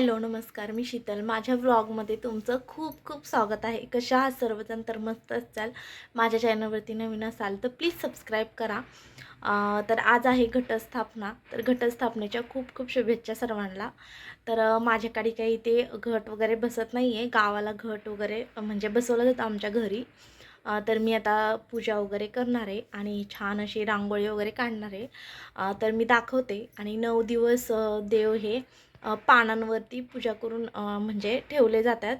Hello नमस्कार. मी शीतल. माझ्या व्लॉगमध्ये तुमचं खूप खूप स्वागत आहे. कशा आहात सर्वजण? तर मस्त असाल. माझ्या चॅनलवरती नवीन असाल तर प्लीज सबस्क्राईब करा. तर आज आहे घटस्थापना. तर घटस्थापनेच्या खूप खूप शुभेच्छा सर्वांना. तर माझ्याकडे काही इथे घट वगैरे बसत नाही आहे गावाला घट वगैरे म्हणजे बसवलं जातं आमच्या घरी. तर मी आता पूजा वगैरे करणार आहे आणि छान अशी रांगोळी वगैरे काढणार आहे. तर मी दाखवते. आणि नऊ दिवस देव हे पानांवरती पूजा करून म्हणजे ठेवले जातात.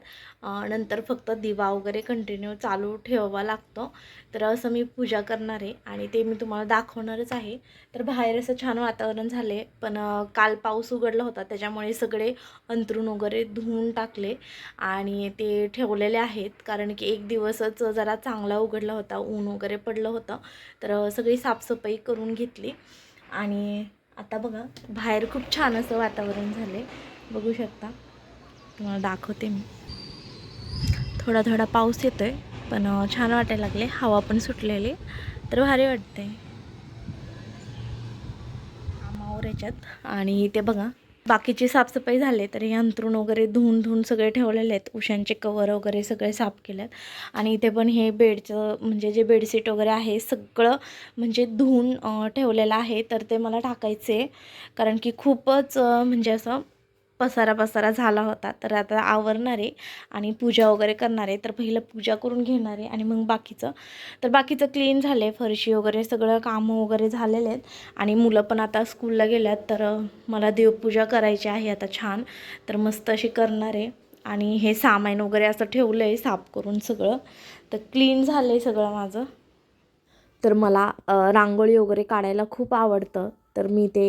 नंतर फक्त दिवा वगैरे कंटिन्यू चालू ठेवावा लागतो. तर असं मी पूजा करणार आहे आणि ते मी तुम्हाला दाखवणारच आहे. तर बाहेर असं छान वातावरण झाले पण काल पाऊस उघडला होता त्याच्यामुळे सगळे अंथरूण वगैरे धुवून टाकले आणि ते ठेवलेले आहेत. कारण की एक दिवसच जरा चांगला उघडला होता ऊन वगैरे पडलं होतं. तर सगळी साफसफाई करून घेतली आणि आता बघा बाहेर खूप छान असं वातावरण झाले बघू शकता. तुम्हाला दाखवते मी. थोडा थोडा पाऊस येतो आहे पण छान वाटायला लागले हवा पण सुटलेली. तर भारी वाटते कामावर याच्यात. आणि ते बघा बाकीची साफसफाई झाली तर हे अंथरूण वगैरे धुवून धुवून सगळे ठेवलेले आहेत. उशांचे कवर वगैरे सगळे साफ केले आहेत आणि इथे पण हे बेडचं म्हणजे जे बेडशीट वगैरे आहे सगळं म्हणजे धुवून ठेवलेलं आहे. तर ते मला टाकायचे कारण की खूपच म्हणजे असं पसारा पसारा झाला होता. तर आता आवरणार आहे आणि पूजा वगैरे करणार आहे तर पहिलं पूजा करून घेणार आहे आणि मग बाकीचं. तर बाकीचं क्लीन झालं आहे फरशी वगैरे सगळं कामं वगैरे झालेले आहेत. आणि मुलं पण आता स्कूलला गेल्यात तर मला देवपूजा करायची आहे आता छान. तर मस्त अशी करणार. आहे आणि हे सामान वगैरे असं ठेवलं आहे साफ करून सगळं. तर क्लीन झालं आहे सगळं माझं. तर मला रांगोळी वगैरे काढायला खूप आवडतं. तर मी ते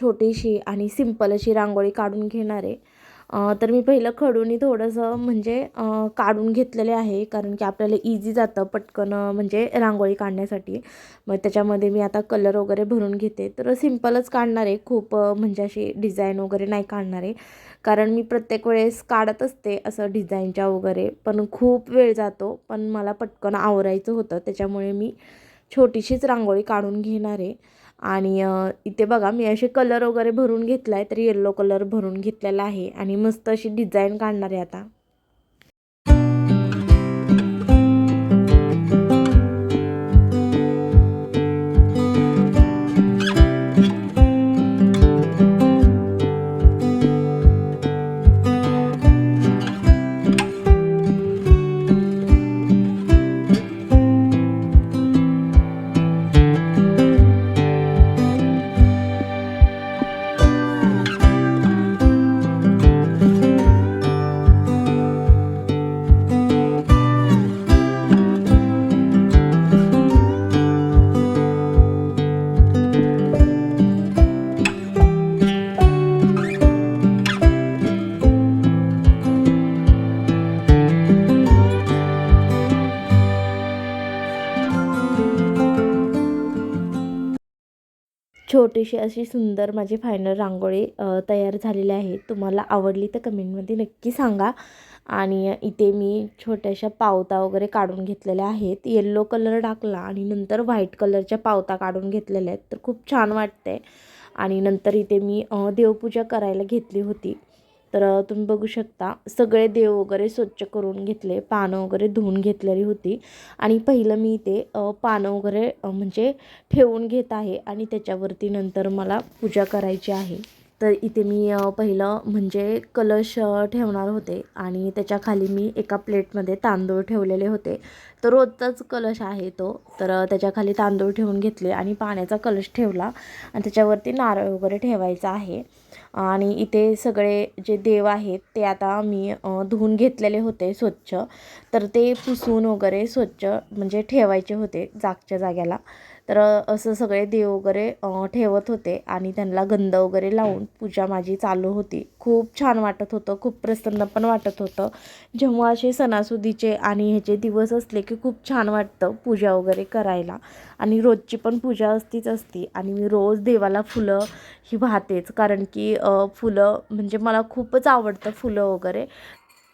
छोटीशी आणि सिंपल अशी रांगोळी काढून घेणार आहे. तर मी पहिलं खडूनी थोडंसं म्हणजे काढून घेतलेले आहे कारण की आपल्याला इझी जातं पटकन म्हणजे रांगोळी काढण्यासाठी. मग त्याच्यामध्ये मी आता कलर वगैरे भरून घेते. तर सिंपलच काढणार आहे. खूप म्हणजे अशी डिझाईन वगैरे नाही काढणार आहे. कारण मी प्रत्येक वेळेस काढत असते असं डिझाईनच्या वगैरे पण खूप वेळ जातो. पण मला पटकन आवरायचं होतं. त्याच्यामुळे मी छोटीशीच रांगोळी काढून घेणार आहे. आणि इथे बघा मी असे कलर वगैरे भरून घेतला आहे तर येल्लो कलर भरून घेतलेला आहे आणि मस्त अशी डिझाईन काढणार आहे आता. छोटीशी अशी सुंदर माझी फायनल रांगोळी तयार झालेली आहे. तुम्हाला आवडली तर कमेंटमध्ये नक्की सांगा. आणि इथे मी छोट्याशा पावता वगैरे काढून घेतलेल्या आहेत. येल्लो कलर टाकला आणि नंतर व्हाईट कलरच्या पावता काढून घेतलेल्या आहेत. तर खूप छान वाटते आणि नंतर इथे मी देवपूजा करायला घेतली होती. तर तुम्ही बघू शकता सगळे देव वगैरे स्वच्छ करून घेतले पानं वगैरे धुवून घेतलेली होती. आणि पहिलं मी ते पानं वगैरे म्हणजे ठेवून घेत आहे आणि त्याच्यावरती नंतर मला पूजा करायची आहे. तर इथे मी पहिलं म्हणजे कलश ठेवणार होते आणि त्याच्याखाली मी एका प्लेटमध्ये तांदूळ ठेवलेले होते. तर रोजचाच कलश आहे तो. तर त्याच्याखाली तांदूळ ठेवून घेतले आणि पाण्याचा कलश ठेवला आणि त्याच्यावरती नारळ वगैरे ठेवायचा आहे. आणि इथे सगळे जे देव आहेत ते आता मी धुवून घेतलेले होते स्वच्छ. तर ते पुसून वगैरे स्वच्छ म्हणजे ठेवायचे होते जागच्या जाग्याला. तर असं सगळे देव वगैरे ठेवत होते आणि त्यांना गंध वगैरे लावून पूजा माझी चालू होती. खूप छान वाटत होतं खूप प्रसन्न पण वाटत होतं. जेव्हा असे सणासुदीचे आणि ह्याचे दिवस असले की खूप छान वाटतं पूजा वगैरे करायला. आणि रोजची पण पूजा असतीच असती आणि मी रोज देवाला फुलं ही वाहतेच. कारण की फुलं म्हणजे मला खूपच आवडतं फुलं वगैरे.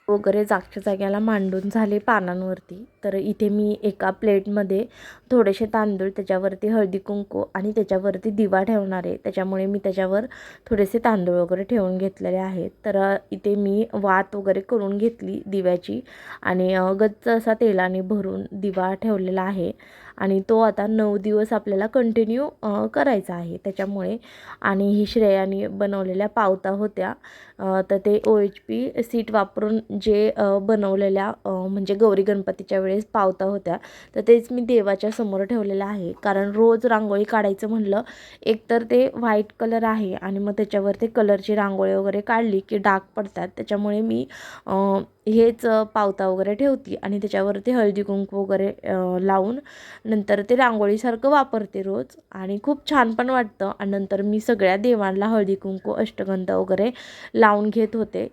वगैरे जागच्या जाग्याला मांडून झाले पानांवरती. तर इथे मी एका प्लेटमध्ये थोडेसे तांदूळ त्याच्यावरती हळदी कुंकू आणि त्याच्यावरती दिवा ठेवणार आहे. त्याच्यामुळे मी त्याच्यावर थोडेसे तांदूळ वगैरे ठेवून घेतलेले आहेत. तर इथे मी वात वगैरे करून घेतली दिव्याची आणि गच्च असा तेलाने भरून दिवा ठेवलेला आहे. आणि तो आता नऊ दिवस आपल्याला कंटिन्यू करायचा आहे. त्याच्यामुळे आणि ही श्रेयाने बनवलेल्या पावता होत्या. तर ते ओ एच पी सीट वापरून जे बनवलेल्या म्हणजे गौरी गणपतीच्या वेळेस पावता होत्या तर तेच मी देवाच्या समोर ठेवलेलं आहे. कारण रोज रांगोळी काढायचं म्हणलं एकतर ते व्हाईट कलर आहे आणि मग त्याच्यावर ते कलरची रांगोळी वगैरे काढली की डाग पडतात. त्याच्यामुळे मी हेच पावता वगैरे ठेवते आणि त्याच्यावरती हळदी कुंकू वगैरे लावून नंतर ते रांगोळीसारखं वापरते रोज आणि खूप छान पण वाटतं. आणि नंतर मी सगळ्या देवांना हळदी कुंकू अष्टगंध वगैरे लावून घेत होते.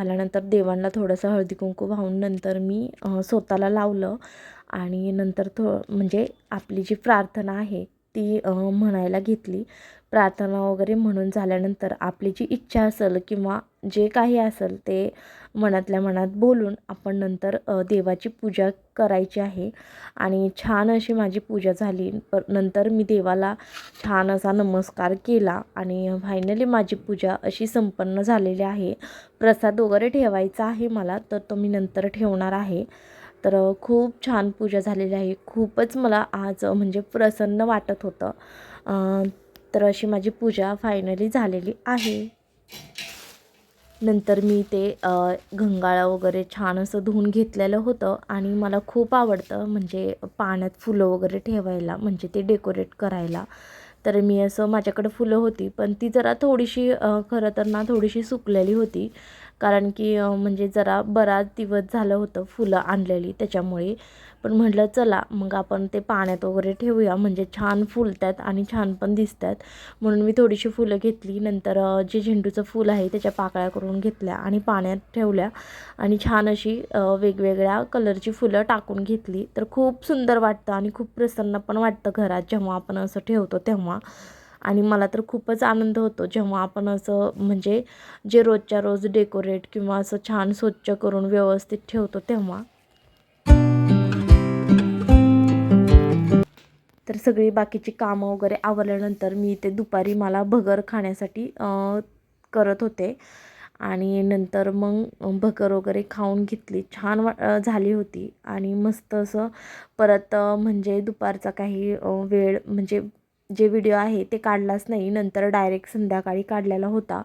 झाल्यानंतर देवांना थोडंसं हळदी कुंकू वाहून नंतर मी स्वतःला लावलं. आणि नंतर थो म्हणजे आपली जी प्रार्थना आहे ती म्हणायला घेतली. प्रार्थना वगैरे म्हणून झाल्यानंतर आपली जी इच्छा असेल किंवा जे काही असेल ते मनातल्या मनात बोलून आपण नंतर देवाची पूजा करायची आहे. आणि छान अशी माझी पूजा झाली. पर नंतर मी देवाला छान असा नमस्कार केला आणि फायनली माझी पूजा अशी संपन्न झालेली आहे. प्रसाद वगैरे ठेवायचा आहे मला तर तो मी नंतर ठेवणार आहे. तर खूप छान पूजा झालेली आहे. खूपच मला आज म्हणजे प्रसन्न वाटत होतं. तर अशी माझी पूजा फायनली झालेली आहे. नंतर मी ते गंगाळा वगैरे छान असं धुवून घेतलेलं होतं आणि मला खूप आवडतं म्हणजे पाण्यात फुलं वगैरे ठेवायला म्हणजे ते डेकोरेट करायला. तर मी असं माझ्याकडे फुलं होती पण ती जरा थोडीशी खरं तर ना थोडीशी सुकलेली होती. कारण की म्हणजे जरा बराच दिवस झालं होतं फुलं आणलेली त्याच्यामुळे. पण म्हटलं चला मग आपण ते पाण्यात वगैरे ठेवूया. म्हणजे छान फुलतात आणि छान पण दिसतात. म्हणून मी थोडीशी फुलं घेतली. नंतर जे झेंडूचं फूल आहे त्याच्या पाकळ्या करून घेतल्या आणि पाण्यात ठेवल्या. आणि छान अशी वेगवेगळ्या कलरची फुलं टाकून घेतली. तर खूप सुंदर वाटतं आणि खूप प्रसन्न पण वाटतं घरात. जेव्हा आपण असं ठेवतो तेव्हा. आणि मला तर खूपच आनंद होतो जेव्हा आपण असं म्हणजे जे रोजच्या रोज डेकोरेट किंवा असं छान स्वच्छ करून व्यवस्थित ठेवतो तेव्हा. तर सगळी बाकीची कामं वगैरे आवरल्यानंतर मी ते दुपारी मला भगर खाण्यासाठी करत होते. आणि नंतर मग भगर वगैरे खाऊन घेतली. छान वा झाली होती. आणि मस्त असं परत म्हणजे दुपारचा काही वेळ म्हणजे जे व्हिडिओ आहे ते काढलाच नाही. नंतर डायरेक्ट संध्याकाळी काढलेला होता.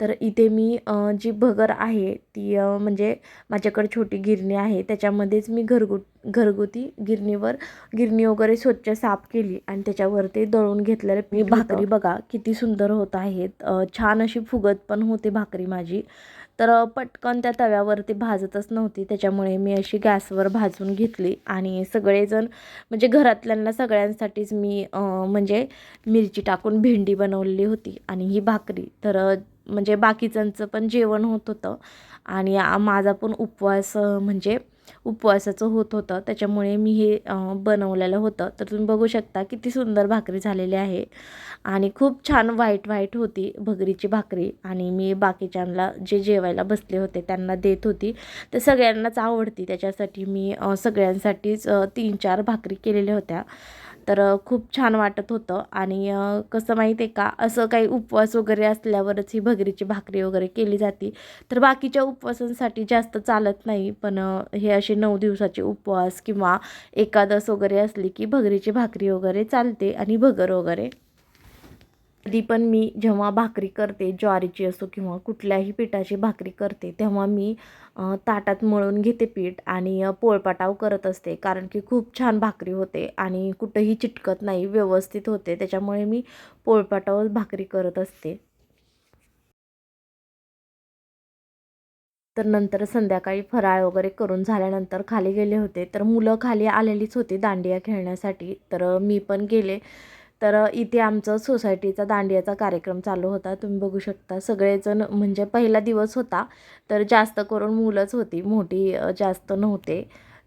तर इथे मी जी भगर आहे ती म्हणजे माझ्याकडे छोटी गिरणी आहे. त्याच्यामध्येच मी घरगु घरगुती गिरणीवर गिरणी वगैरे स्वच्छ साफ केली आणि त्याच्यावर ते दळून घेतलेले मी भाकरी बघा किती सुंदर होत आहेत. छान अशी फुगत पण होते भाकरी माझी. तर पटकन त्या तव्यावरती भाजतच नव्हती. त्याच्यामुळे मी अशी गॅसवर भाजून घेतली आणि सगळेजण म्हणजे घरातल्यांना सगळ्यांसाठीच मी म्हणजे मिरची टाकून भेंडी बनवलेली होती आणि ही भाकरी. तर म्हणजे बाकीच्यांचं पण जेवण होत होतं आणि माझा पण उपवास म्हणजे उपवासाचं होत होतं. त्याच्यामुळे मी हे बनवलेलं होतं. तर तुम्ही बघू शकता किती सुंदर भाकरी झालेली आहे. आणि खूप छान व्हाईट व्हाईट होती भगरीची भाकरी. आणि मी बाकीच्यांना जे जेवायला बसले होते त्यांना देत होती. तर सगळ्यांनाच आवडती. त्याच्यासाठी मी सगळ्यांसाठीच तीन चार भाकरी केलेल्या होत्या. तर खूप छान वाटत होतं. आणि कसं माहिती आहे का असं काही उपवास वगैरे असल्यावरच ही भगरीची भाकरी वगैरे केली जाते. तर बाकीच्या उपवासांसाठी जास्त चालत नाही. पण हे असे नऊ दिवसाचे उपवास किंवा एकादस वगैरे असली की भगरीची भाकरी वगैरे चालते आणि भगर वगैरे. कधी पण मी जेव्हा भाकरी करते ज्वारीची असो किंवा कुठल्याही पिठाची भाकरी करते तेव्हा मी ताटात मळून घेते पीठ आणि पोळपाटाव करत असते. कारण की खूप छान भाकरी होते आणि कुठंही चिटकत नाही व्यवस्थित होते. त्याच्यामुळे मी पोळपाटावर भाकरी करत असते. तर नंतर संध्याकाळी फराळ वगैरे करून झाल्यानंतर खाली गेले होते. तर मुलं खाली आलेलीच होती दांडिया खेळण्यासाठी. तर मी पण गेले. तर इथे आमचं सोसायटीचा दांडियाचा कार्यक्रम चालू होता. तुम्ही बघू शकता सगळेजण म्हणजे पहिला दिवस होता तर जास्त करून मुलंच होती मोठी जास्त नव्हते.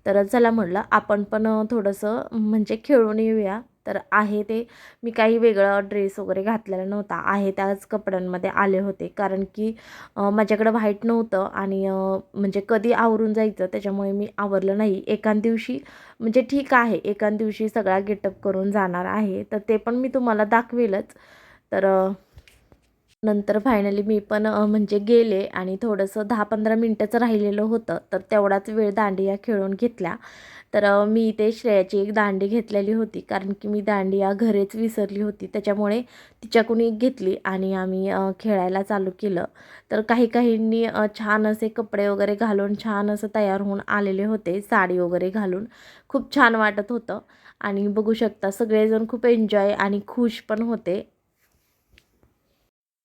तर चला म्हटलं आपण पण थोडंसं म्हणजे खेळून येऊया. तर आहे ते. मी काही वेगळा ड्रेस वगैरे घातलेला नव्हता. आहे त्याच कपड्यांमध्ये आले होते. कारण की माझ्याकडं व्हाईट नव्हतं आणि म्हणजे कधी आवरून जायचं त्याच्यामुळे मी आवरलं नाही. एकान दिवशी म्हणजे ठीक आहे एकान दिवशी सगळा गेटअप करून जाणार आहे. तर ते पण मी तुम्हाला दाखवेलच. तर नंतर फायनली मी पण म्हणजे गेले आणि थोडंसं दहा पंधरा मिनटाचं राहिलेलं होतं तर तेवढाच वेळ दांडिया खेळून घेतल्या तर मी इथे श्रेयाची एक दांडी घेतलेली होती कारण की मी दांडिया घरीच विसरली होती त्याच्यामुळे तिच्याकडून एक घेतली आणि आम्ही खेळायला चालू केलं. तर काही काहींनी छान असे कपडे वगैरे घालून छान असं तयार होऊन आलेले होते साडी वगैरे घालून. खूप छान वाटत होतं. आणि बघू शकता सगळेजण खूप एन्जॉय आणि खुश पण होते.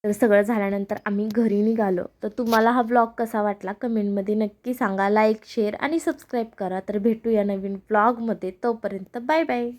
तर सगळं झाल्यानंतर आम्ही घरी निघालो. तर तुम्हाला हा ब्लॉग कसा वाटला कमेंटमध्ये नक्की सांगा. लाईक शेअर आणि सबस्क्राईब करा. तर भेटूया नवीन ब्लॉगमध्ये तोपर्यंत बाय बाय